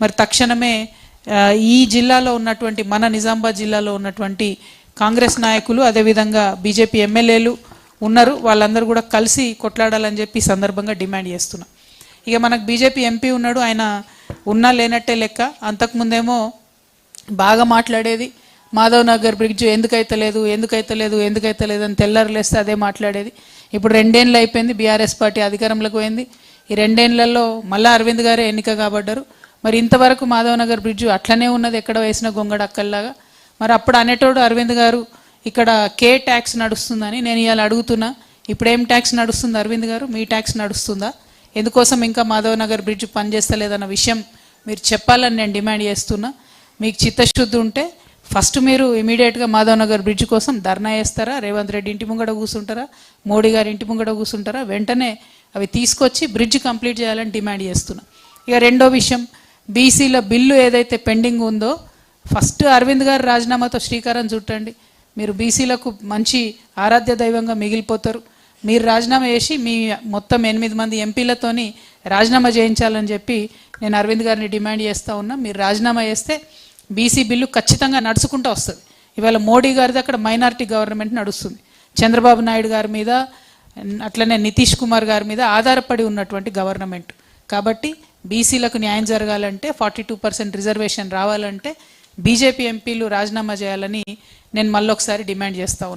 మరి తక్షణమే ఈ జిల్లాలో ఉన్నటువంటి మన నిజామాబాద్ జిల్లాలో ఉన్నటువంటి కాంగ్రెస్ నాయకులు అదేవిధంగా బీజేపీ ఎమ్మెల్యేలు ఉన్నారు. వాళ్ళందరూ కూడా కలిసి కొట్లాడాలని చెప్పి సందర్భంగా డిమాండ్ చేస్తున్నా. ఇక మనకు బీజేపీ ఎంపీ ఉన్నాడు. ఆయన ఉన్నా లేనట్టే లెక్క. అంతకుముందేమో బాగా మాట్లాడేది. మాధవ్ నగర్ బ్రిడ్జ్ ఎందుకైతే లేదు ఎందుకైతే లేదు ఎందుకైతే లేదు అని తెల్లరులేస్తే అదే మాట్లాడేది. ఇప్పుడు రెండేళ్ళు అయిపోయింది. బీఆర్ఎస్ పార్టీ అధికారంలోకి పోయింది. ఈ రెండేళ్ళలో మళ్ళా అరవింద్ గారే ఎన్నిక కాబడ్డారు. మరి ఇంతవరకు మాధవ్ నగర్ బ్రిడ్జ్ అట్లనే ఉన్నది ఎక్కడ వేసిన గొంగడక్కల్లాగా మరి అప్పుడు అనేటోడు అరవింద్ గారు ఇక్కడ కే ట్యాక్స్ నడుస్తుందని నేను ఇవాళ అడుగుతున్నా. ఇప్పుడు ఏం ట్యాక్స్ నడుస్తుంది అరవింద్ గారు? మీ ట్యాక్స్ నడుస్తుందా? ఎందుకోసం ఇంకా మాధవ్ నగర్ బ్రిడ్జ్ పనిచేస్తలేదన్న విషయం మీరు చెప్పాలని నేను డిమాండ్ చేస్తున్నా. మీకు చిత్తశుద్ధి ఉంటే ఫస్ట్ మీరు ఇమీడియట్గా మాధవ్ నగర్ బ్రిడ్జ్ కోసం ధర్నా చేస్తారా? రేవంత్ రెడ్డి ఇంటి ముంగడ కూర్చుంటారా మోడీ గారి ఇంటి ముంగడ కూర్చుంటారా వెంటనే అవి తీసుకొచ్చి బ్రిడ్జ్ కంప్లీట్ చేయాలని డిమాండ్ చేస్తున్నా. ఇక రెండో విషయం బీసీల బిల్లు ఏదైతే పెండింగ్ ఉందో ఫస్ట్ అరవింద్ గారు రాజీనామాతో శ్రీకారం చుట్టండి. మీరు బీసీలకు మంచి ఆరాధ్య దైవంగా మిగిలిపోతారు. మీరు రాజీనామా చేసి మీ మొత్తం ఎనిమిది మంది ఎంపీలతోని రాజీనామా చేయించాలని చెప్పి నేను అరవింద్ గారిని డిమాండ్ చేస్తూ ఉన్నా. మీరు రాజీనామా చేస్తే బీసీ బిల్లు ఖచ్చితంగా నడుచుకుంటూ వస్తుంది. ఇవాళ మోడీ గారిది అక్కడ మైనారిటీ గవర్నమెంట్ నడుస్తుంది. చంద్రబాబు నాయుడు గారి మీద అట్లనే నితీష్ కుమార్ గారి మీద ఆధారపడి ఉన్నటువంటి గవర్నమెంట్. కాబట్టి బీసీలకు న్యాయం జరగాలంటే ఫార్టీ టూ పర్సెంట్ రిజర్వేషన్ రావాలంటే బీజేపీ ఎంపీలు రాజీనామా చేయాలని నేను మళ్ళొకసారి డిమాండ్ చేస్తా ఉన్నా.